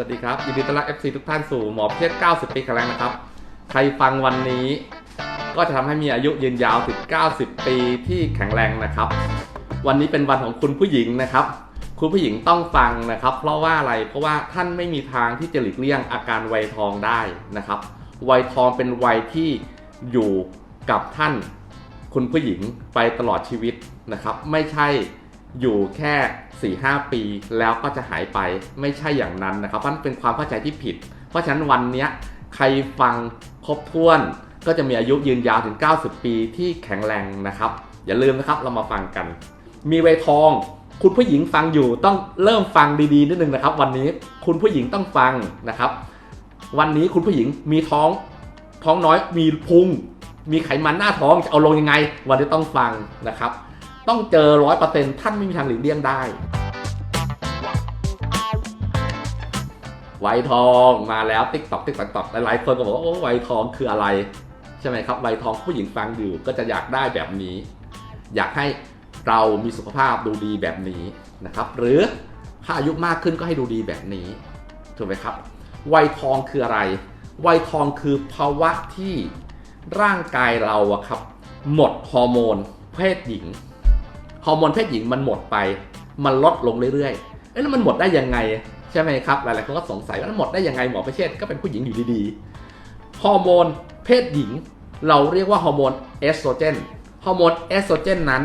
สวัสดีครับ ยินดีต้อนรับ FC ทุกท่านสู่หมอประเทศ90 ปีครั้งนะครับ ใครฟังวันนี้ก็จะทำให้มีอายุยืนยาวถึง 90 ปีที่แข็งแรงนะครับ วันนี้เป็นวันของคุณผู้หญิงนะครับ คุณผู้หญิงต้องฟังนะครับ เพราะว่าอะไร เพราะว่าท่านไม่มีทางที่จะหลีกเลี่ยงอาการวัยทองได้นะครับ วัยทองเป็นวัยที่อยู่กับท่าน คุณผู้หญิงไปตลอดชีวิตนะครับ ไม่ใช่ อยู่แค่4-5ปีแล้วก็จะหายไปไม่ใช่อย่างนั้นนะครับมันเป็นความเข้าใจที่ผิด เพราะฉะนั้นวันนี้ใครฟังครบถ้วนก็จะมีอายุยืนยาวถึง 90 ปีที่แข็งแรงนะครับ อย่าลืมนะครับเรามาฟังกัน มีวัยทอง คุณผู้หญิงฟังอยู่ต้องเริ่มฟังดีๆนิดนึงนะครับ วันนี้คุณผู้หญิงต้องฟังนะครับ วันนี้คุณผู้หญิงมีท้องท้องน้อยมีพุงมีไขมันหน้าท้องจะเอาลงยังไง วันนี้ต้องฟังนะครับ ต้องเจอร้อยเปอร์เซ็นต์ท่านไม่มีทางหลีกเลี่ยงได้ ไวทองมาแล้วติ๊กตอกติ๊กตอกตอกหลายๆคนก็บอกว่าโอ้ไวทองคืออะไร ใช่ไหมครับไวทองผู้หญิงฟังอยู่ก็จะอยากได้แบบนี้ อยากให้เรามีสุขภาพดูดีแบบนี้นะครับ หรือถ้าอายุมากขึ้นก็ให้ดูดีแบบนี้ถูกไหมครับวัยทองคืออะไร วัยทองคือภาวะที่ร่างกายเราอะครับ หมดฮอร์โมน เพศหญิง อร์โมนเพศหญิงมันหมดไป มันลดลงเรื่อยๆ เอ๊ะแล้วมันหมดได้ยังไงใช่ไหมครับหลายๆคนก็สงสัยว่ามันหมดได้ยังไงหมอประเชษก็เป็นผู้หญิงอยู่ดีๆ ฮอร์โมนเพศหญิง เราเรียกว่าฮอร์โมนเอสโตรเจน ฮอร์โมนเอสโตรเจนนั้น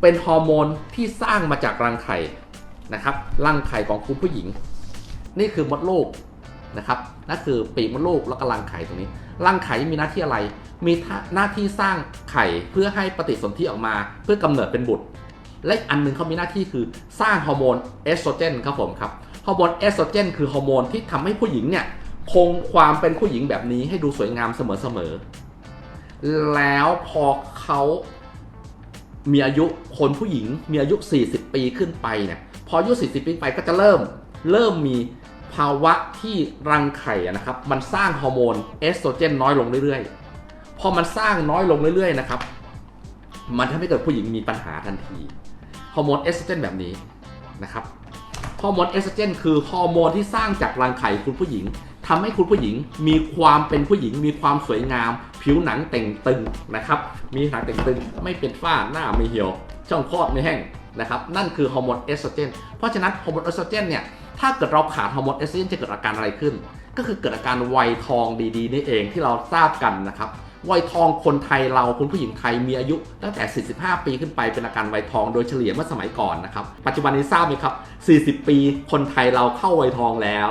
เป็นฮอร์โมนที่สร้างมาจากรังไข่นะครับ รังไข่ของคุณผู้หญิง นี่คือมดลูกนะครับนั่นคือปีกมดลูกแล้วก็รังไข่ตรงนี้ รังไข่มีหน้าที่อะไร มีหน้าที่สร้างไข่เพื่อให้ปฏิสนธิออกมา เพื่อกำเนิดเป็นบุตร และอันหนึ่งเขามีหน้าที่คือสร้างฮอร์โมนเอสโตรเจนครับผมครับฮอร์โมนเอสโตรเจนคือฮอร์โมนที่ทำให้ผู้หญิงเนี่ยคงความเป็นผู้หญิงแบบนี้ให้ดูสวยงามเสมอๆ แล้วพอเขามีอายุคนผู้หญิงมีอายุ 40 ปีขึ้นไปเนี่ยพออายุ 40 ปีไปก็จะเริ่มเริ่มมีภาวะที่รังไข่นะครับ มันสร้างฮอร์โมนเอสโตรเจนน้อยลงเรื่อยๆ พอมันสร้างน้อยลงเรื่อยๆนะครับ มันทำให้เกิดผู้หญิงมีปัญหาทันทีฮอร์โมนเอสโตรเจนแบบนี้นะครับฮอร์โมนเอสโตรเจนคือฮอร์โมนที่สร้างจากรังไข่คุณผู้หญิงทำให้คุณผู้หญิงมีความเป็นผู้หญิง มีความสวยงาม ผิวหนังเต่งตึงนะครับ มีหนังเต่งตึงไม่เป็นฝ้าหน้าไม่เหี่ยว ช่องคลอดไม่แห้งนะครับนั่นคือฮอร์โมนเอสโตรเจนเพราะฉะนั้นฮอร์โมนเอสโตรเจนเนี่ยถ้าเกิดเราขาดฮอร์โมนเอสโตรเจนจะเกิดอาการอะไรขึ้น ก็คือเกิดอาการวัยทองดีๆนี่เองที่เราทราบกันนะครับ วัยทองคนไทยเราคุณผู้หญิงไทยมีอายุตั้งแต่ 45 ปีขึ้นไปเป็นอาการวัยทองโดยเฉลี่ยเมื่อสมัยก่อนนะครับ ปัจจุบันนี้ทราบไหมครับ 40 ปีคนไทยเราเข้าวัยทองแล้ว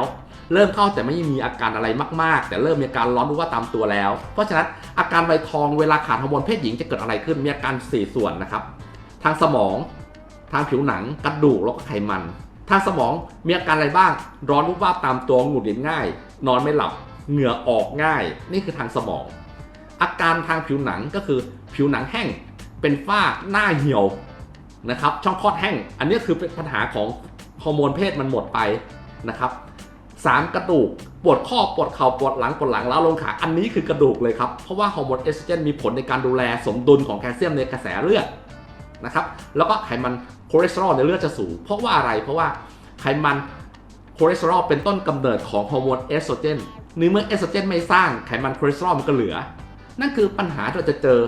เริ่มเข้าแต่ไม่มีอาการอะไรมาก ๆ แต่เริ่มมีอาการร้อนรู้ว่าตามตัวแล้ว เพราะฉะนั้นอาการวัยทองเวลาขาดฮอร์โมนเพศหญิงจะเกิดอะไรขึ้นมีอาการสี่ส่วนนะครับ ทางสมอง ทางผิวหนังกระดูกแล้วก็ไขมัน ทางสมองมีอาการอะไรบ้าง ร้อนรู้ว่าบตามตัวหงุดหงิดง่าย นอนไม่หลับเหงื่อออกง่าย นี่คือทางสมอง อาการทางผิวหนังก็คือผิวหนังแห้งเป็นฝ้าหน้าเหี่ยวนะครับ ช่องคลอดแห้ง อันนี้คือเป็นปัญหาของฮอร์โมนเพศมันหมดไปนะครับสามกระดูกปวดข้อปวดเข่าปวดหลังปวดหลังแล้วลงขาอันนี้คือกระดูกเลยครับ เพราะว่าฮอร์โมนเอสโตรเจนมีผลในการดูแลสมดุลของแคลเซียมในกระแสเลือดนะครับแล้วก็ไขมันคอเลสเตอรอลในเลือดจะสูง เพราะว่าอะไรเพราะว่าไขมันคอเลสเตอรอลเป็นต้นกำเนิดของฮอร์โมนเอสโตรเจนนี่เมื่อเอสโตรเจนไม่สร้างไขมันคอเลสเตอรอลมันก็เหลือ นั่นคือปัญหาที่เราจะเจอ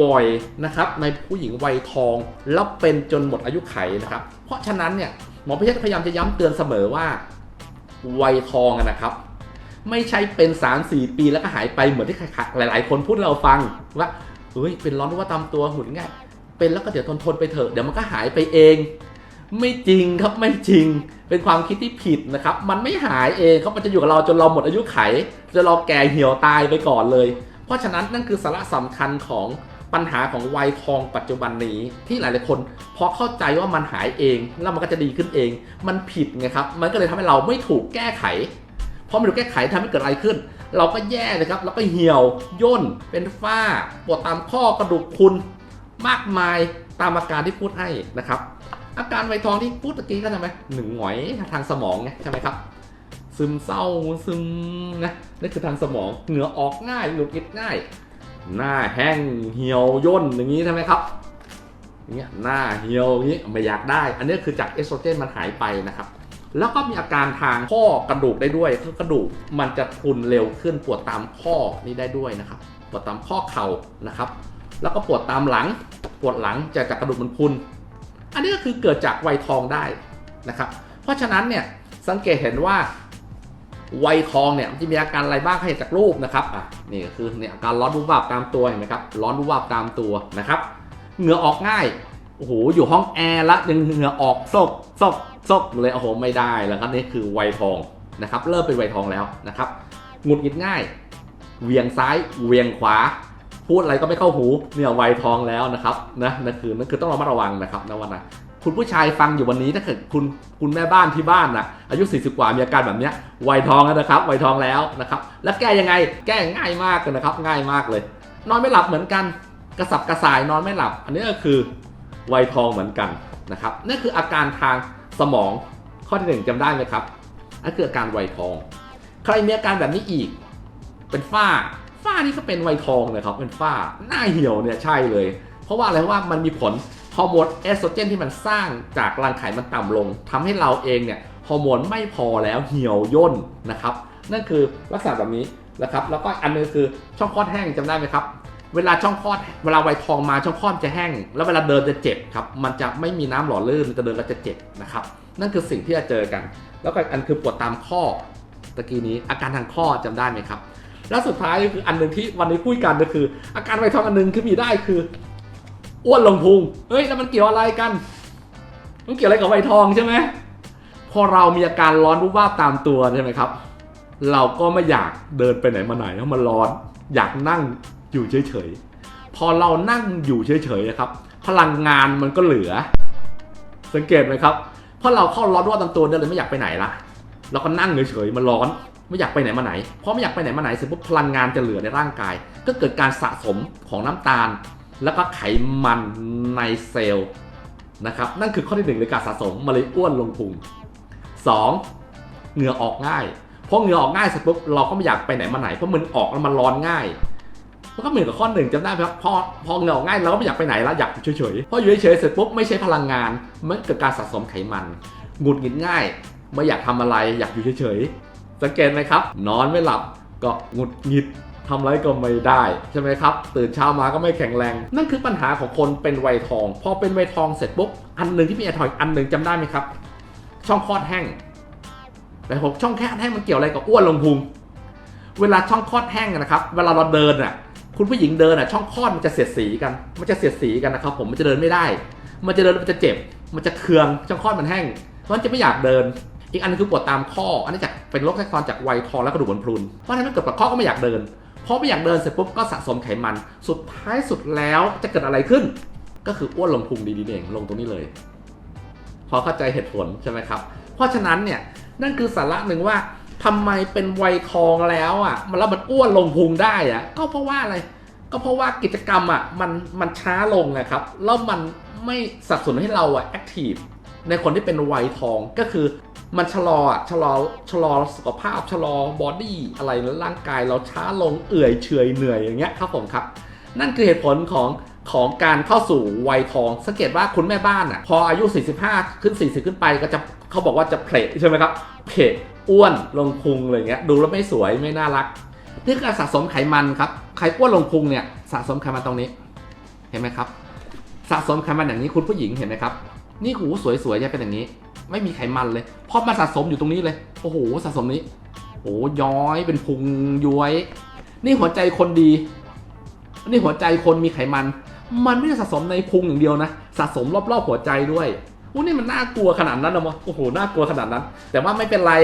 บ่อยๆนะครับในผู้หญิงวัยทองแล้วเป็นจนหมดอายุไขนะครับ เพราะฉะนั้นเนี่ยหมอพิเชษพยายามจะย้ำเตือนเสมอว่าวัยทองนะครับ ไม่ใช่เป็น3-4ปีแล้วก็หายไปเหมือนที่หลาย ๆ คนพูดให้เราฟังว่าเฮ้ยเป็นร้อนว่าตามตัวหุ่นง่ายเป็นแล้วก็เดี๋ยวทนทนไปเถอะเดี๋ยวมันก็หายไปเอง ไม่จริงครับไม่จริง เป็นความคิดที่ผิดนะครับ มันไม่หายเองเขามันจะอยู่กับเราจนเราหมดอายุไขจนเราแก่เหี่ยวตายไปก่อนเลย เพราะฉะนั้นนั่นคือสาระสำคัญของปัญหาของวัยทองปัจจุบันนี้ ที่หลายๆคนพอเข้าใจว่ามันหายเอง แล้วมันก็จะดีขึ้นเอง มันผิดไงครับมันก็เลยทำให้เราไม่ถูกแก้ไขพอไม่ถูกแก้ไขทำให้เกิดอะไรขึ้น เราก็แย่เลยครับแล้วก็เหี่ยวย่นเป็นฝ้าปวดตามข้อกระดูกพรุนมากมายตามอาการที่พูดให้นะครับ อาการไวทองที่พูดตะกี้ก็ทำไหมหนึ่งหงอยทางสมองไงใช่ไหมครับ ซึมเศร้าซึมนะนี่คือทางสมองเหงื่อออกง่ายหงุดหงิดง่าย หน้าแห้งเหี่ยวย่นอย่างนี้ใช่ไหมครับอย่างเงี้ยหน้าเหี่ยวอย่างนี้ไม่อยากได้ อันนี้คือจากเอสโตรเจนมันหายไปนะครับแล้วก็มีอาการทางข้อกระดูกได้ด้วยคือกระดูกมันจะพุนเร็วขึ้นปวดตามข้อนี้ได้ด้วยนะครับ ปวดตามข้อเข่านะครับ แล้วก็ปวดตามหลัง ปวดหลังจากจากกระดูกมันพุน อันนี้ก็คือเกิดจากวัยทองได้นะครับ เพราะฉะนั้นเนี่ยสังเกตเห็นว่า วัยทองเนี่ยจะมีอาการอะไรบ้างให้เห็นจากรูปนะครับอะนี่คือเนี่ยอาการร้อนวูบวาบตามตัวเห็นไหมครับร้อนวูบวาบตามตัวนะครับเหงื่อออกง่ายโอ้โหอยู่ห้องแอร์ละยังเหงื่อออกซกซกซกเลยโอ้โหไม่ได้แล้วครับนี่คือวัยทองนะครับ เริ่มเป็นวัยทองแล้วนะครับหงุดหงิดง่ายเวียงซ้ายเวียงขวา พูดอะไรก็ไม่เข้าหูเนี่ยวัยทองแล้วนะครับนะนั่นคือนั่นคือต้องระมัดระวังนะครับนะวันนะ คุณผู้ชายฟังอยู่วันนี้ถ้าเกิดคุณคุณแม่บ้านที่บ้านนะอายุ 40 กว่ามีอาการแบบนี้วัยทองแล้วนะครับวัยทองแล้วนะครับ แล้วแก้ยังไงแก้ง่ายมากเลยนะครับ ง่ายมากเลย นอนไม่หลับเหมือนกัน กระสับกระส่ายนอนไม่หลับ อันนี้ก็คือวัยทองเหมือนกันนะครับนั่นคืออาการทางสมองข้อที่หนึ่งจำได้ไหมครับนั่นคืออาการวัยทอง ใครมีอาการแบบนี้อีก เป็นฝ้าฝ้านี่ก็เป็นวัยทองเลยครับเป็นฝ้าหน้าเหี่ยวเนี่ยใช่เลย เพราะว่าอะไรเพราะว่ามันมีผล ฮอร์โมนเอสโตรเจนที่มันสร้างจากรังไข่มันต่ำลงทำให้เราเองเนี่ยฮอร์โมนไม่พอแล้วเหี่ยวย่นนะครับ นั่นคือลักษณะแบบนี้นะครับ แล้วก็อันนึงคือช่องคลอดแห้งจำได้ไหมครับ เวลาช่องคลอดเวลาวัยทองมาช่องคลอดจะแห้ง แล้วเวลาเดินจะเจ็บครับ มันจะไม่มีน้ำหล่อลื่นจะเดินแล้วจะเจ็บนะครับ นั่นคือสิ่งที่จะเจอกัน แล้วก็อันคือปวดตามข้อตะกี้นี้อาการทางข้อจำได้ไหมครับ แล้วสุดท้ายก็คืออันหนึ่งที่วันนี้คุยกันก็คือ อาการไวทองอันหนึ่งคือมีได้คือ อ้วนลงพุงเฮ้ยแล้วมันเกี่ยวอะไรกัน มันเกี่ยวอะไรกับไวทองใช่ไหมพอเรามีอาการร้อนวุบวาบตามตัวใช่ไหมครับ เราก็ไม่อยากเดินไปไหนมาไหนเพราะมันร้อน อยากนั่งอยู่เฉยๆ พอเรานั่งอยู่เฉยๆนะครับ พลังงานมันก็เหลือ สังเกตไหมครับเพราะเราเข้าร้อนวุบวาบตามตัวเนี่ยเลยไม่อยากไปไหนละเราก็นั่งเฉยๆมันร้อนไม่อยากไปไหนมาไหนเพราะไม่อยากไปไหนมาไหนเสร็จปุ๊บพลังงานจะเหลือในร่างกาย ก็เกิดการสะสมของน้ำตาล แล้วก็ไขมันในเซลล์นะครับนั่นคือข้อที่หนึ่งเลยการสะสมมาเลยอ้วนลงพุงสองเหงื่อออกง่าย เพราะเหงื่อออกง่ายเสร็จปุ๊บเราก็ไม่อยากไปไหนมาไหนเพราะมันออกแล้วมันร้อนง่ายมันก็เหมือนกับข้อหนึ่งจำได้ไหมครับพอพอเหงื่อออกง่ายเราก็ไม่อยากไปไหนแล้วอยากอยู่เฉยๆพออยู่เฉยๆเสร็จปุ๊บไม่ใช้พลังงานมันเกิดการสะสมไขมันหงุดหงิดง่ายไม่อยากทำอะไรอยากอยู่เฉยๆสังเกตไหมครับ นอนไม่หลับก็หงุดหงิด ทำอะไรก็ไม่ได้ใช่ไหมครับ ตื่นเช้ามาก็ไม่แข็งแรง นั่นคือปัญหาของคนเป็นวัยทอง พอเป็นวัยทองเสร็จปุ๊บอันหนึ่งที่มีไอทอยอันหนึ่งจำได้ไหมครับ ช่องคลอดแห้งแต่ผมช่องแค่แห้งมันเกี่ยวอะไรกับอ้วนลงพุงเวลาช่องคลอดแห้งนะครับ เวลาเราเดินอะ คุณผู้หญิงเดินอะ ช่องคลอดมันจะเสียดสีกัน มันจะเสียดสีกันนะครับ ผมมันจะเดินไม่ได้ มันจะเดินมันจะเจ็บ มันจะเคือง ช่องคลอดมันแห้งเพราะฉะนั้นจะไม่อยากเดิน อีกอันนึงคือปวดตามข้อ อันนี้จากเป็นโรคแทรกซ้อนจากวัยทองและกระดูกบนพรุนเพราะฉะนั้นเกิดปวดข้อก็ไม่อยากเดิน เพราะไม่อยากเดินเสร็จปุ๊บก็สะสมไขมัน สุดท้ายสุดแล้วจะเกิดอะไรขึ้น ก็คืออ้วนลงพุงดีๆเองลงตรงนี้เลย พอเข้าใจเหตุผลใช่ไหมครับ เพราะฉะนั้นเนี่ยนั่นคือสาระหนึ่งว่าทำไมเป็นวัยทองแล้วอะ มันแล้วมันอ้วนลงพุงได้อะ ก็เพราะว่าอะไร ก็เพราะว่ากิจกรรมอะมันมันช้าลงนะครับ แล้วมันไม่สับสนุนให้เราอะแอคทีฟในคนที่เป็นวัยทองก็คือ มันชะลออะชะลอชะลอสุขภาพชะลอบอดี้อะไรร่างกายเราช้าลงเอื่อยเฉยเหนื่อยอย่างเงี้ยครับผมครับ นั่นคือเหตุผลของของการเข้าสู่วัยทองสังเกตว่าคุณแม่บ้านอะพออายุ 45 ขึ้น 40 ขึ้นไปก็จะเขาบอกว่าจะเพลใช่ไหมครับเพลอ้วนลงพุงอะไรเงี้ยดูแล้วไม่สวยไม่น่ารักนี่คือสะสมไขมันครับไขอ้วนลงพุงเนี่ยสะสมไขมันตรงนี้ เห็นไหมครับ สะสมไขมันอย่างนี้คุณผู้หญิงเห็นไหมครับ นี่หูสวยๆจะเป็นอย่างนี้ ไม่มีไขมันเลย เพราะมาสะสมอยู่ตรงนี้เลย โอ้โหสะสมนี้โอ้ย้อยเป็นพุงย้วย นี่หัวใจคนดี นี่หัวใจคนมีไขมัน มันไม่ได้สะสมในพุงอย่างเดียวนะสะสมรอบๆหัวใจด้วยอู้นี่มันน่ากลัวขนาดนั้นนะมโอ้โหน่ากลัวขนาดนั้น แต่ว่าไม่เป็นไร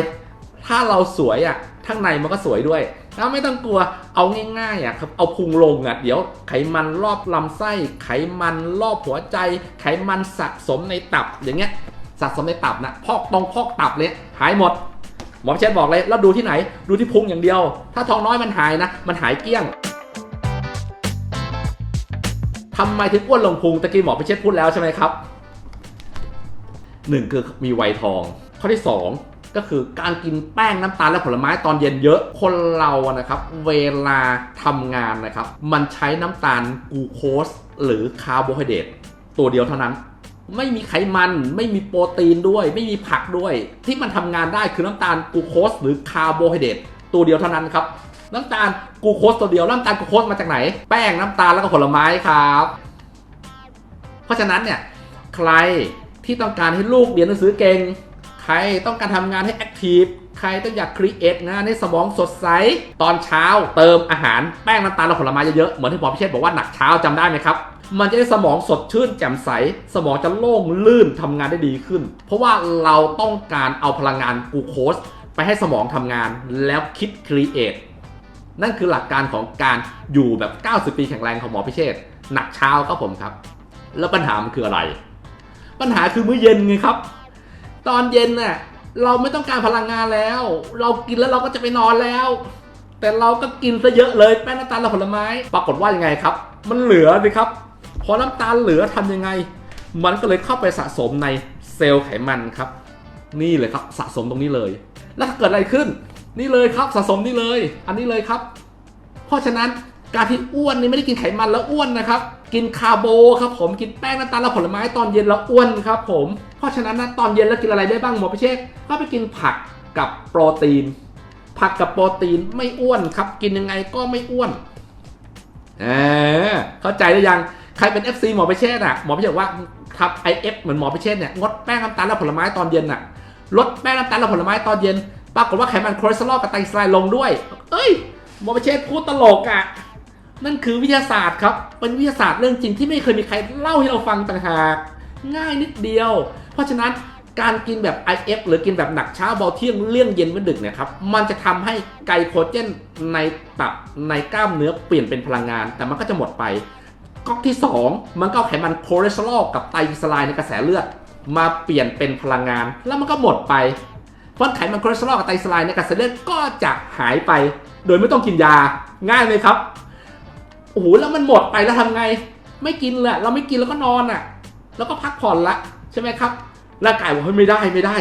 ถ้าเราสวยอะข้างในมันก็สวยด้วยแล้วไม่ต้องกลัวเอาง่ายๆอะครับเอาพุงลงอะเดี๋ยวไขมันรอบลำไส้ ไขมันรอบหัวใจ ไขมันสะสมในตับอย่างเงี้ย สะสมในตับนะพอกตรงพอกตับเลยหายหมด หมอเชษบอกเลยแล้วดูที่ไหน ดูที่พุงอย่างเดียว ถ้าท้องน้อยมันหายนะ มันหายเกลี้ยงทำไมถึงอ้วนลงพุงตะกี้หมอพิเชษพูดแล้วใช่ไหมครับหนึ่งคือมีไวทอง ข้อที่สองก็คือการกินแป้งน้ำตาลและผลไม้ตอนเย็นเยอะคนเรานะครับ เวลาทำงานนะครับ มันใช้น้ำตาลกลูโคสหรือคาร์โบไฮเดรตตัวเดียวเท่านั้น ไม่มีไขมัน ไม่มีโปรตีนด้วย ไม่มีผักด้วย ที่มันทำงานได้คือน้ำตาลกลูโคสหรือคาร์โบไฮเดรตตัวเดียวเท่านั้นครับ น้ำตาลกลูโคสตัวเดียวน้ำตาลกลูโคสมาจากไหน แป้งน้ำตาลแล้วก็ผลไม้ครับ เพราะฉะนั้นเนี่ยใครที่ต้องการให้ลูกเรียนหนังสือเก่งใครต้องการทำงานให้แอคทีฟใครต้องอยากครีเอทงานให้สมองสดใส ตอนเช้าเติมอาหารแป้งน้ำตาลและผลไม้เยอะๆเหมือนที่หมอพิเชษบอกว่าหนักเช้าจำได้ไหมครับ มันจะได้สมองสดชื่นแจ่มใส สมองจะโล่งลื่นทำงานได้ดีขึ้น เพราะว่าเราต้องการเอาพลังงานกูโคสไปให้สมองทำงานแล้วคิดครีเอทนั่นคือหลักการของการอยู่แบบ 90 ปีแข็งแรงของหมอพิเชษหนักเช้าครับผมครับ แล้วปัญหามันคืออะไร ปัญหาคือมื้อเย็นไงครับ ตอนเย็นน่ะเราไม่ต้องการพลังงานแล้ว เรากินแล้วเราก็จะไปนอนแล้ว แต่เราก็กินซะเยอะเลยแป้งน้ำตาลและผลไม้ ปรากฏว่ายังไงครับ มันเหลือสิครับ พอน้ำตาลเหลือทำยังไง มันก็เลยเข้าไปสะสมในเซลล์ไขมันครับ นี่เลยครับสะสมตรงนี้เลย แล้วถ้าเกิดอะไรขึ้น นี่เลยครับสะสมนี่เลย อันนี้เลยครับ เพราะฉะนั้นการที่อ้วนนี่ไม่ได้กินไขมันแล้วอ้วนนะครับ กินคาร์โบครับผมกินแป้งน้ำตาลและผลไม้ตอนเย็นแล้วอ้วนครับผม เพราะฉะนั้นนะตอนเย็นแล้วกินอะไรได้บ้างหมอพิเชษก็ไปกินผักกับโปรตีน ผักกับโปรตีนไม่อ้วนครับ กินยังไงก็ไม่อ้วนเออเข้าใจหรือยัง ใครเป็น FC หมอพิเชษอะหมอพิเชษบอกว่าทับ IF เอฟเหมือนหมอพิเชษเนี่ยงดแป้งน้ำตาลและผลไม้ตอนเย็นอะลดแป้งน้ำตาลและผลไม้ตอนเย็นปรากฏว่าไขมันคอเลสเตอรอลกับไตรกลีเซอไรด์ลงด้วย เอ้ยหมอปเชษพูดตลกอะนั่นคือวิทยาศาสตร์ครับ เป็นวิทยาศาสตร์เรื่องจริงที่ไม่เคยมีใครเล่าให้เราฟังต่างหาก ง่ายนิดเดียว เพราะฉะนั้นการกินแบบ IF หรือกินแบบหนักเช้าเบาเที่ยงเลี่ยงเย็นวันดึกเนี่ยครับ มันจะทำให้ไกลโคเจนในตับในกล้ามเนื้อเปลี่ยนเป็นพลังงาน แต่มันก็จะหมดไป ก๊อกที่ 2 มันก็เอาไขมันคอเลสเตอรอลกับไตรกลีเซอไรด์ในกระแสเลือด มาเปลี่ยนเป็นพลังงาน แล้วมันก็หมดไป เพราะไขมันคอเลสเตอรอลกับไตรกลีเซอไรด์ในกระแสเลือดก็จะหายไป โดยไม่ต้องกินยาง่ายไหมครับโอ้โหแล้วมันหมดไปแล้วทำไง ไม่กินเลยเราไม่กินแล้วก็นอนอะ แล้วก็พักผ่อนละใช่ไหมครับร่างกายบอกเฮ้ยไม่ได้ไม่ได้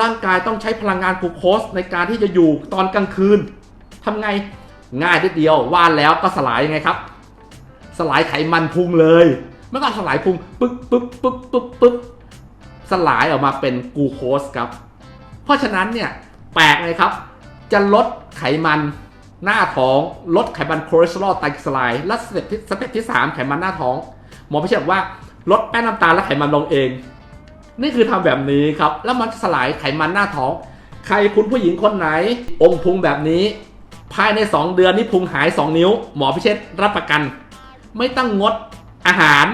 ร่างกายต้องใช้พลังงานกลูโคสในการที่จะอยู่ตอนกลางคืนทำไงง่ายนิดเดียวว่านแล้วก็สลายยังไงครับ สลายไขมันพุงเลยมื่อก่อนสลายพุงปึ๊บปึ๊บปึ๊บปึ๊บปึ๊บสลายออกมาเป็นกูโคสครับ เพราะฉะนั้นเนี่ยแปลกเลยครับ จะลดไขมันหน้าท้อง ลดไขมันคอเลสเตอรอลไตรกลีเซอไรด์และสเต็ปที่สเต็ปที่ 3 ไขมันหน้าท้อง หมอไม่ใช่บอกว่าลดแป้งน้ำตาลและไขมันลงเอง นี่คือทำแบบนี้ครับ แล้วมันจะสลายไขมันหน้าท้อง ใครคุณผู้หญิงคนไหน องค์พุงแบบนี้ ภายใน 2 เดือนนี่พุงหาย 2 นิ้ว หมอพิเชษรับประกัน ไม่ต้องงดอาหาร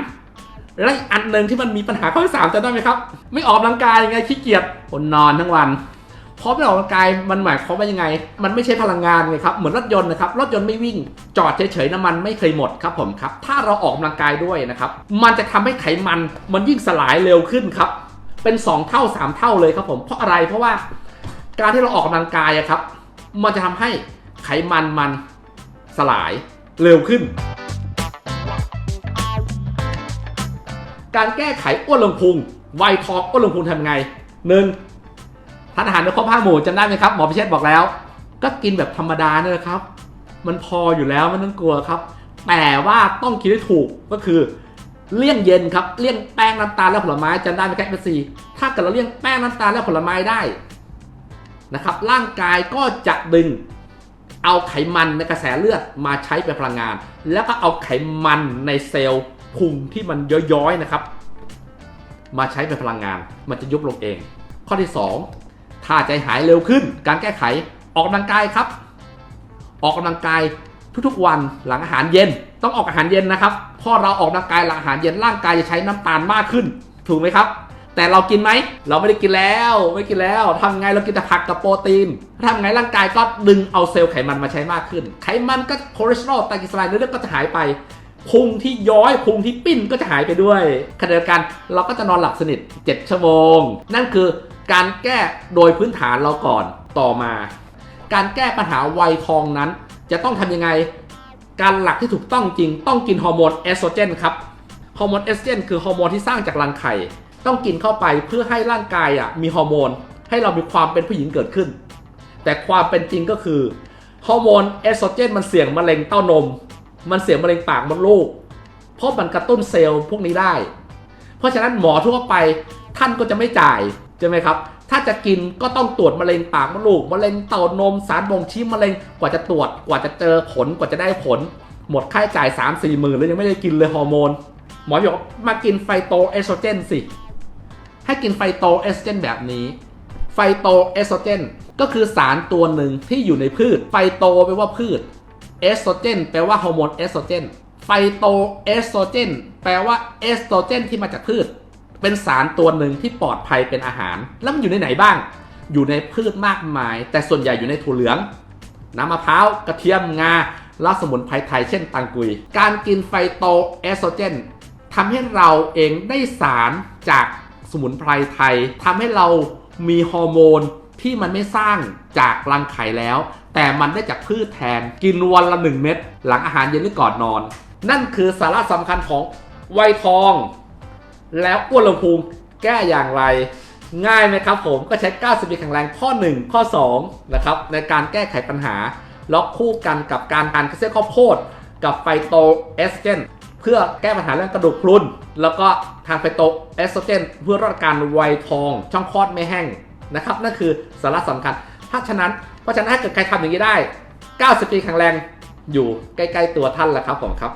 และอันหนึ่งที่มันมีปัญหาข้อที่สามจะได้ไหมครับ ไม่ออกกำลังกายยังไงขี้เกียจคนนอนทั้งวันเพราะไม่ออกกำลังกายมันหมายความว่ายังไง มันไม่ใช่พลังงานไงครับเหมือนรถยนต์นะครับรถยนต์ไม่วิ่ง จอดเฉยๆน้ำมันไม่เคยหมดครับผมครับ ถ้าเราออกกำลังกายด้วยนะครับ มันจะทำให้ไขมันมันยิ่งสลายเร็วขึ้นครับ เป็น 2 เท่า 3 เท่าเลยครับผมเพราะอะไรเพราะว่าการที่เราออกกำลังกายอะครับ มันจะทำให้ไขมันมันสลายเร็วขึ้น การแก้ไขอ้วนลงพุงไวทองอ้วนลงพุงทำไงหนึ่งทานอาหารในครบห้าหมู่จำได้ไหมครับหมอพิเชษบอกแล้ว ก็กินแบบธรรมดาเนี่ยแหละครับ มันพออยู่แล้วไม่ต้องกลัวครับ แต่ว่าต้องคิดให้ถูกก็คือเลี่ยงเย็นครับเลี่ยงแป้งน้ำตาลและผลไม้จำได้ไหมครับเอซีถ้าเกิดเราเลี่ยงแป้งน้ำตาลและผลไม้ได้นะครับ ร่างกายก็จะดึงเอาไขมันในกระแสเลือดมาใช้เป็นพลังงาน แล้วก็เอาไขมันในเซลล์ พุงที่มันย้อยๆนะครับ มาใช้เป็นพลังงาน มันจะยุบลงเอง ข้อที่ 2 ถ้าใจหายเร็วขึ้น การแก้ไขออกกำลังกายครับ ออกกำลังกายทุกๆวันหลังอาหารเย็น ต้องออกอาหารเย็นนะครับพราะเราออกกำลังกายหลังอาหารเย็นร่างกายจะใช้น้ำตาลมากขึ้น ถูกไหมครับ แต่เรากินไหม เราไม่ได้กินแล้ว ไม่กินแล้วทำไงเรากินแต่ผักกับโปรตีนทำไงร่างกายก็ดึงเอาเซลล์ไขมันมาใช้มากขึ้น ไขมันก็คอเลสเตอรอลไตรกลีเซอไรด์ในเลือดก็จะหายไป พุงที่ย้อยพุงที่ปิ้นก็จะหายไปด้วยขณะเดียวกันเราก็จะนอนหลับสนิท 7 ชั่วโมง นั่นคือการแก้โดยพื้นฐานเราก่อนต่อมา การแก้ปัญหาวัยทองนั้น จะต้องทำยังไง การหลักที่ถูกต้องจริง ต้องกินฮอร์โมนเอสโตรเจนครับฮอร์โมนเอสโตรเจนคือฮอร์โมนที่สร้างจากรังไข่ต้องกินเข้าไปเพื่อให้ร่างกายอะมีฮอร์โมนให้เรามีความเป็นผู้หญิงเกิดขึ้น แต่ความเป็นจริงก็คือฮอร์โมนเอสโตรเจนมันเสี่ยงมะเร็งเต้านม มันเสี่ยมะเร็งปากมดลูก เพราะมันกระตุ้นเซลล์พวกนี้ได้ เพราะฉะนั้นหมอทั่วไปท่านก็จะไม่จ่ายใช่ไหมครับ ถ้าจะกินก็ต้องตรวจมะเร็งปากมดลูก มะเร็งเต้านม สารบ่งชี้มะเร็ง กว่าจะตรวจ กว่าจะเจอผล กว่าจะได้ผล หมดค่าใช้จ่าย 3 4หมื่นแล้วยังไม่ได้กินเลยฮอร์โมน หมอบอกมากินไฟโตเอสโตรเจนสิ ให้กินไฟโตเอสโตรเจนแบบนี้ ไฟโตเอสโตรเจนก็คือสารตัวหนึ่งที่อยู่ในพืช ไฟโตแปลว่าพืช เอสโตรเจนแปลว่าฮอร์โมนเอสโตรเจนไฟโตเอสโตรเจนแปลว่าเอสโตรเจนที่มาจากพืช เป็นสารตัวหนึ่งที่ปลอดภัยเป็นอาหาร แล้วมันอยู่ในไหนบ้าง อยู่ในพืชมากมาย แต่ส่วนใหญ่อยู่ในถั่วเหลือง น้ำมะพร้าวกระเทียมงาและสมุนไพรไทยเช่นตังกุย การกินไฟโตเอสโตรเจนทำให้เราเองได้สารจากสมุนไพรไทยทำให้เรามีฮอร์โมน ที่มันไม่สร้างจากรังไข่แล้ว แต่มันได้จากพืชแทนกินวันละหนึ่งเม็ดหลังอาหารเย็นหรือก่อนนอน นั่นคือสาระสำคัญของไวท์ทอง แล้วอ้วนลงพุงแก้อย่างไร ง่ายไหมครับผมก็ใช้ 90ปีแข็งแรงข้อ 1 ข้อ 2 นะครับ ในการแก้ไขปัญหา ล็อกคู่กันกับการทานแคลเซียมข้าวโพดกับไฟโตเอสเจนเพื่อแก้ปัญหาเรื่องกระดูกพรุนแล้วก็ทานไฟโตเอสโตรเจนเพื่อลดอาการไวยทอง ช่องคลอดไม่แห้ง นะครับนั่นคือสาระสำคัญเพราะฉะนั้นเพราะฉะนั้นถ้าเกิดใครทำอย่างนี้ได้ 90 ปีแข็งแรงอยู่ใกล้ ๆ ตัวท่านแล้วครับผมครับ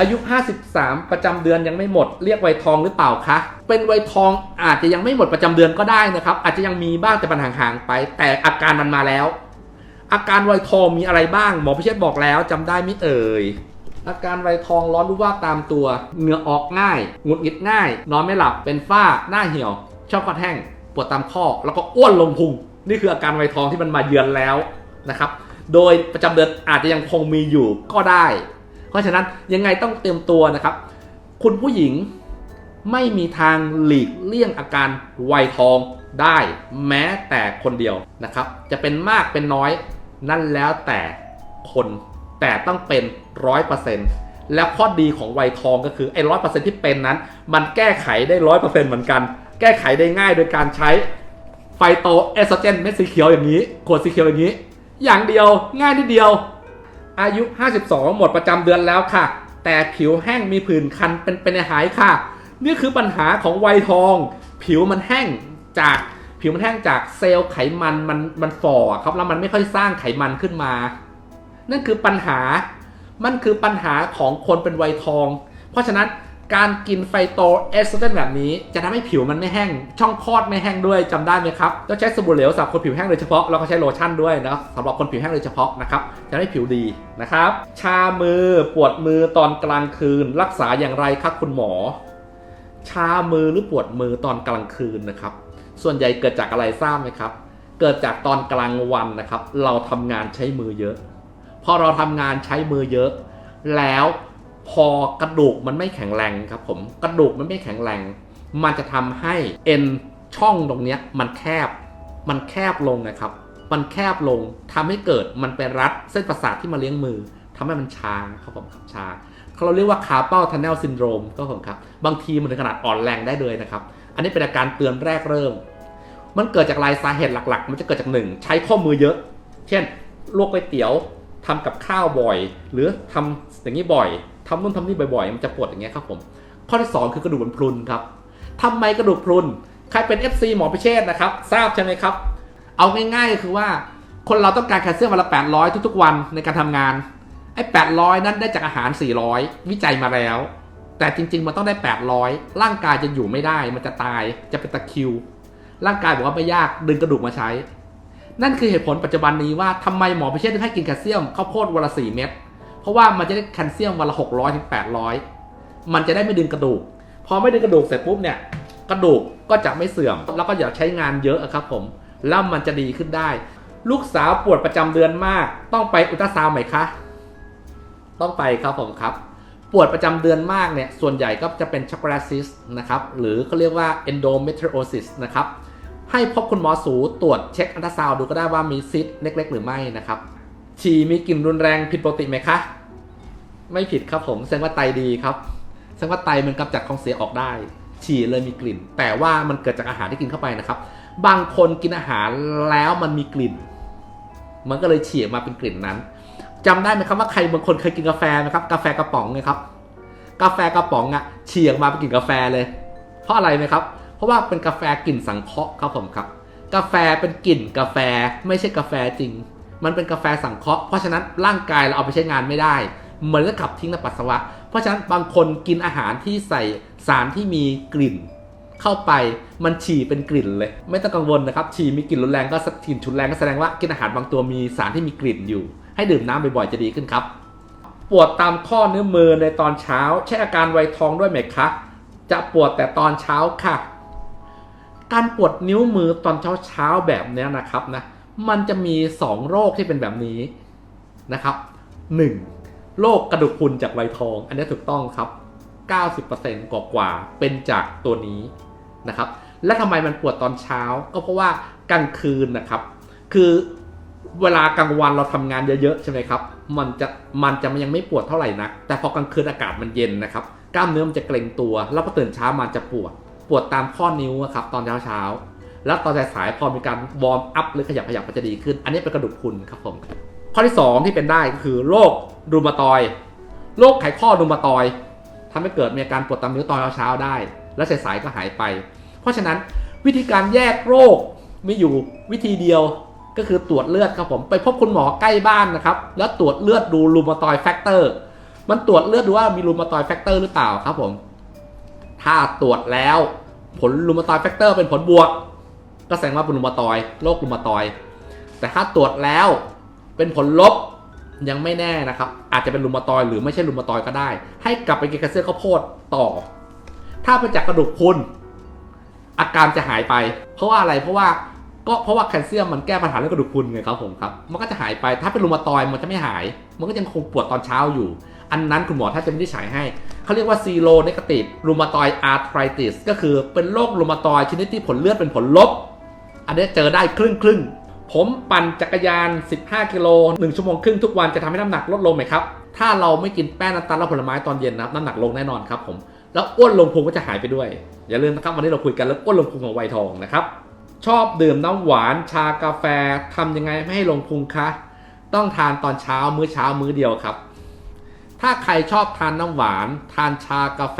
อายุ 53 ประจำเดือนยังไม่หมดเรียกไวยทองหรือเปล่าคะเป็นไวยทองอาจจะยังไม่หมดประจำเดือนก็ได้นะครับ อาจจะยังมีบ้างแต่มันห่างๆไป แต่อาการมันมาแล้ว อาการไวยทองมีอะไรบ้าง หมอพิเชษบอกแล้วจำได้ไม่เอ่ย อาการไวยทองร้อนรู้ว่าตามตัว เหงื่อออกง่ายหงุดหงิดง่าย นอนไม่หลับเป็นฝ้าหน้าเหี่ยว ชอบคอแห้งปวดตามข้อ แล้วก็อ้วนลงพุง นี่คืออาการไวยทองที่มันมาเยือนแล้วนะครับ โดยประจำเดือนอาจจะยังคงมีอยู่ก็ได้ เพราะฉะนั้นยังไงต้องเตรียมตัวนะครับ คุณผู้หญิงไม่มีทางหลีกเลี่ยงอาการไวทองได้แม้แต่คนเดียวนะครับ จะเป็นมากเป็นน้อยนั่นแล้วแต่คน แต่ต้องเป็นร้อยเปอร์เซ็นต์แล้วข้อดีของไวทองก็คือไอ้ร้อยเปอร์เซ็นที่เป็นนั้น มันแก้ไขได้ร้อยเปอร์เซ็นต์เหมือนกัน แก้ไขได้ง่ายโดยการใช้ไฟโตเอสโตรเจนเม็ดสีเขียวอย่างนี้ขวดสีเขียวอย่างนี้ อย่างเดียวง่ายนิดเดียว อายุ 52 หมดประจำเดือนแล้วค่ะ แต่ผิวแห้งมีผื่นคันเป็นเป็นหายค่ะ นี่คือปัญหาของไวทอง ผิวมันแห้งจากผิวมันแห้งจากเซลล์ไขมันมันมันฝ่อครับแล้วมันไม่ค่อยสร้างไขมันขึ้นมา นั่นคือปัญหา มันคือปัญหาของคนเป็นวัยทอง เพราะฉะนั้นการกินไฟโตเอสโตรเจนแบบนี้ จะทำให้ผิวมันไม่แห้ง ช่องคลอดไม่แห้งด้วยจำได้ไหมครับต้องใช้สบู่เหลวสำหรับคนผิวแห้งโดยเฉพาะแล้วก็ใช้โลชั่นด้วยนะสำหรับคนผิวแห้งโดยเฉพาะนะครับจะได้ผิวดีนะครับ ชามือปวดมือตอนกลางคืน รักษาอย่างไรครับคุณหมอ ชามือหรือปวดมือตอนกลางคืนนะครับ ส่วนใหญ่เกิดจากอะไรทราบไหมครับ เกิดจากตอนกลางวันนะครับ เราทำงานใช้มือเยอะ อเราทำงานใช้มือเยอะ แล้วพอกระดูกมันไม่แข็งแรงครับผมกระดูกมันไม่แข็งแรง มันจะทำให้เอ็นช่องตรงนี้มันแคบ มันแคบลงนะครับ มันแคบลงทำให้เกิดมันไปรัดเส้นประสาทที่มาเลี้ยงมือทำให้มันชาครับผมครับชาเราเรียกว่าคาเปลทันเนลซินโดรมก็ผมครับ บางทีมันถึงขนาดอ่อนแรงได้เลยนะครับ อันนี้เป็นอาการเตือนแรกเริ่ม มันเกิดจากหลายสาเหตุหลักๆ มันจะเกิดจากหนึ่งใช้ข้อมือเยอะ เช่นลวกก๋วยเตี๋ยว ทำกับข้าวบ่อย หรือทำอย่างนี้บ่อยทำนู่นทำนี่บ่อยๆ มันจะปวดอย่างเงี้ยครับผม ข้อที่ 2 คือกระดูกมันพรุนครับทำไมกระดูกพรุนใครเป็น FC หมอพิเชษนะครับ ทราบใช่ไหมครับ เอาง่ายๆคือว่า คนเราต้องการแคลเซียมวันละ 800 ทุกๆ วันในการทำงานไอ้ 800 นั้นได้จากอาหาร 400 วิจัยมาแล้ว แต่จริงๆ มันต้องได้ 800 ร่างกายจะอยู่ไม่ได้ มันจะตายจะเป็นตะคิว ร่างกายบอกว่าไม่ยากดึงกระดูกมาใช้ นั่นคือเหตุผลปัจจุบันนี้ว่าทำไมหมอพิเชษถึงให้กินแคลเซียมข้าวโพดวันละ4เม็ดเพราะว่ามันจะได้แคลเซียมวันละ600ถึง800มันจะได้ไม่ดึงกระดูก พอไม่ดึงกระดูกเสร็จปุ๊บเนี่ยกระดูกก็จะไม่เสื่อม แล้วก็อย่าใช้งานเยอะครับผม แล้วมันจะดีขึ้นได้ ลูกสาวปวดประจำเดือนมาก ต้องไปอุลตราซาวด์ไหมคะ ต้องไปครับผมครับ ปวดประจำเดือนมากเนี่ยส่วนใหญ่ก็จะเป็นช็อกโกแลตซิสนะครับหรือเขาเรียกว่า endometriosis นะครับ ให้พบคุณหมอสูตรวจเช็คอัลตราซาวดูก็ได้ว่ามีซิสเล็ก ๆ หรือไม่นะครับฉี่มีกลิ่นรุนแรงผิดปกติไหมคะ ไม่ผิดครับผมแสดงว่าไตดีครับแสดงว่าไตมันกำจัดของเสียออกได้ ฉี่เลยมีกลิ่น แต่ว่ามันเกิดจากอาหารที่กินเข้าไปนะครับ บางคนกินอาหารแล้วมันมีกลิ่น มันก็เลยฉี่มาเป็นกลิ่นนั้นจำได้ไหมครับว่าใครบางคนเคยกินกาแฟไหมครับ กาแฟกระป๋องไงครับ กาแฟกระป๋องอะฉียงมาเป็นกลิ่นกาแฟเลย เพราะอะไรไหมครับ เพราะว่าเป็นกาแฟกลิ่นสังเคราะห์ครับผมครับ กาแฟเป็นกลิ่นกาแฟไม่ใช่กาแฟจริง มันเป็นกาแฟสังเคราะห์เพราะฉะนั้นร่างกายเราเอาไปใช้งานไม่ได้ เหมือนกับขับทิ้งในปัสสาวะ เพราะฉะนั้นบางคนกินอาหารที่ใส่สารที่มีกลิ่น เข้าไปมันฉี่เป็นกลิ่นเลย ไม่ต้องกังวลนะครับฉี่มีกลิ่นรุนแรงก็กลิ่นฉุนแรงก็แสดงว่ากินอาหารบางตัวมีสารที่มีกลิ่นอยู่ ให้ดื่มน้ำบ่อยๆจะดีขึ้นครับปวดตามข้อนิ้วมือในตอนเช้า ใช่อาการไวทองด้วยไหมคะ จะปวดแต่ตอนเช้าค่ะ การปวดนิ้วมือตอนเช้าๆแบบนี้นะครับนะมันจะมี 2 โรคที่เป็นแบบนี้นะครับ 1. โรคกระดูกพรุนจากไวทอง อันนี้ถูกต้องครับ 90%กว่ากว่าเป็นจากตัวนี้นะครับ และทำไมมันปวดตอนเช้า ก็เพราะว่ากลางคืนนะครับ คือเวลากลางวันเราทำงานเยอะๆใช่ไหมครับ มันจะมันจะยังไม่ปวดเท่าไหร่นะแต่พอกลางคืนอากาศมันเย็นนะครับ กล้ามเนื้อมันจะเกร็งตัว แล้วพอตื่นเช้ามันจะปวด ปวดตามข้อนิ้วครับตอนเช้าเช้าแล้วตอนสายๆพอมีการวอร์มอัพหรือขยับขยับมันจะดีขึ้น อันนี้เป็นกระดูกพุนครับผมข้อที่ 2 ที่เป็นได้ก็คือโรครูมาตอยโรคไขข้อรูมาตอยด์ทำให้เกิดมีอาการปวดตามนิ้วตอนเช้าๆได้ แล้วสายๆก็หายไป เพราะฉะนั้นวิธีการแยกโรคมีอยู่วิธีเดียวก็คือตรวจเลือดครับผมไปพบคุณหมอใกล้บ้านนะครับ แล้วตรวจเลือดดูรูมาตอยแฟกเตอร์มันตรวจเลือดดูว่ามีรูมาตอยแฟกเตอร์หรือเปล่าครับผม ถ้าตรวจแล้วผลรูมาตอยแฟกเตอร์เป็นผลบวก ก็แสดงว่าเป็นรูมาตอยโรครูมาตอย แต่ถ้าตรวจแล้วเป็นผลลบยังไม่แน่นะครับ อาจจะเป็นรูมาตอยหรือไม่ใช่รูมาตอยก็ได้ ให้กลับไปกินแคลเซียมข้าวโพดต่อ ถ้าเป็นจากกระดูกพรุนอาการจะหายไป เพราะว่าอะไรเพราะว่าก็เพราะว่าแคลเซียมมันแก้ปัญหาเรื่องกระดูกพรุนไงครับผมครับ มันก็จะหายไป ถ้าเป็นรูมาตอยมันจะไม่หาย มันก็ยังคงปวดตอนเช้าอยู่ อันนั้นคุณหมอถ้าจะไม่ได้ฉายให้ เขาเรียกว่าซีโรเนกาติฟรูมาตอยอาร์ทริติสก็คือเป็นโรครูมาตอยชนิดที่ผลเลือดเป็นผลลบ อันนี้เจอได้ครึ่งครึ่งผมปั่นจักรยาน 15 กิโล 1 ชั่วโมงครึ่งทุกวันจะทำให้น้ำหนักลดลงไหมครับ ถ้าเราไม่กินแป้งน้ำตาลและผลไม้ตอนเย็นนะครับน้ำหนักลงแน่นอนครับผม แล้วอ้วนลงพุงก็จะหายไปด้วย อย่าลืมนะครับวันนี้เราคุยกันเรื่องอ้วนลงพุงของไวทองนะครับ ชอบดื่มน้ำหวานชากาแฟทำยังไงไม่ให้ลงพุงคะ ต้องทานตอนเช้ามื้อเช้ามื้อเดียวครับ ถ้าใครชอบทานน้ำหวาน ทานชากาแฟ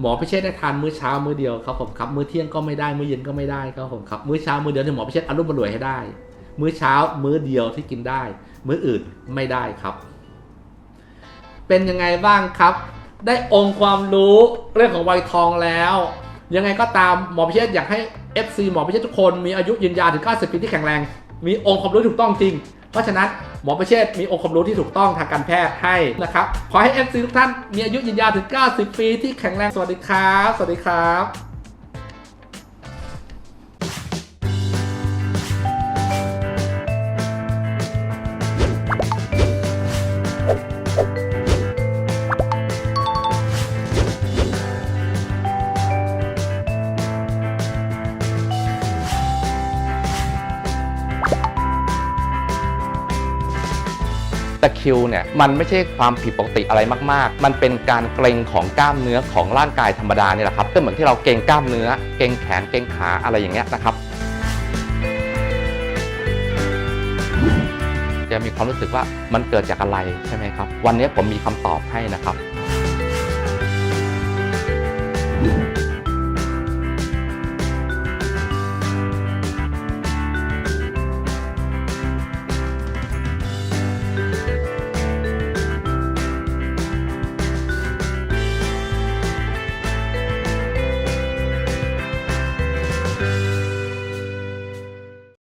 หมอพิเชษได้ทานมื้อเช้ามื้อเดียวครับผมครับมื้อเที่ยงก็ไม่ได้มื้อเย็นก็ไม่ได้ครับผมครับมื้อเช้ามื้อเดียวที่หมอพิเชษอารมณ์รวยให้ได้ มื้อเช้ามื้อเดียวที่กินได้ มื้ออื่นไม่ได้ครับ เป็นยังไงบ้างครับ ได้องค์ความรู้เรื่องของไวทองแล้ว ยังไงก็ตามหมอพิเชษอยากให้ FC หมอพิเชษทุกคนมีอายุยืนยาวถึง90ปีที่แข็งแรงมีองค์ความรู้ถูกต้องจริง เพราะฉะนั้น หมอประเชษมีองค์ความรู้ที่ถูกต้องทางการแพทย์ให้นะครับ ขอให้ FC ทุกท่านมีอายุยืนยาวถึง 90 ปีที่แข็งแรง สวัสดีครับ สวัสดีครับ ตะคิวเนี่ยมันไม่ใช่ความผิดปกติอะไรมาก ๆ มันเป็นการเกร็งของกล้ามเนื้อของร่างกายธรรมดาเนี่ยแหละครับก็เหมือนที่เราเกร็งกล้ามเนื้อ เกร็งแขนเกร็งขาอะไรอย่างเงี้ยนะครับจะมีความรู้สึกว่ามันเกิดจากอะไรใช่ไหมครับ วันนี้ผมมีคำตอบให้นะครับ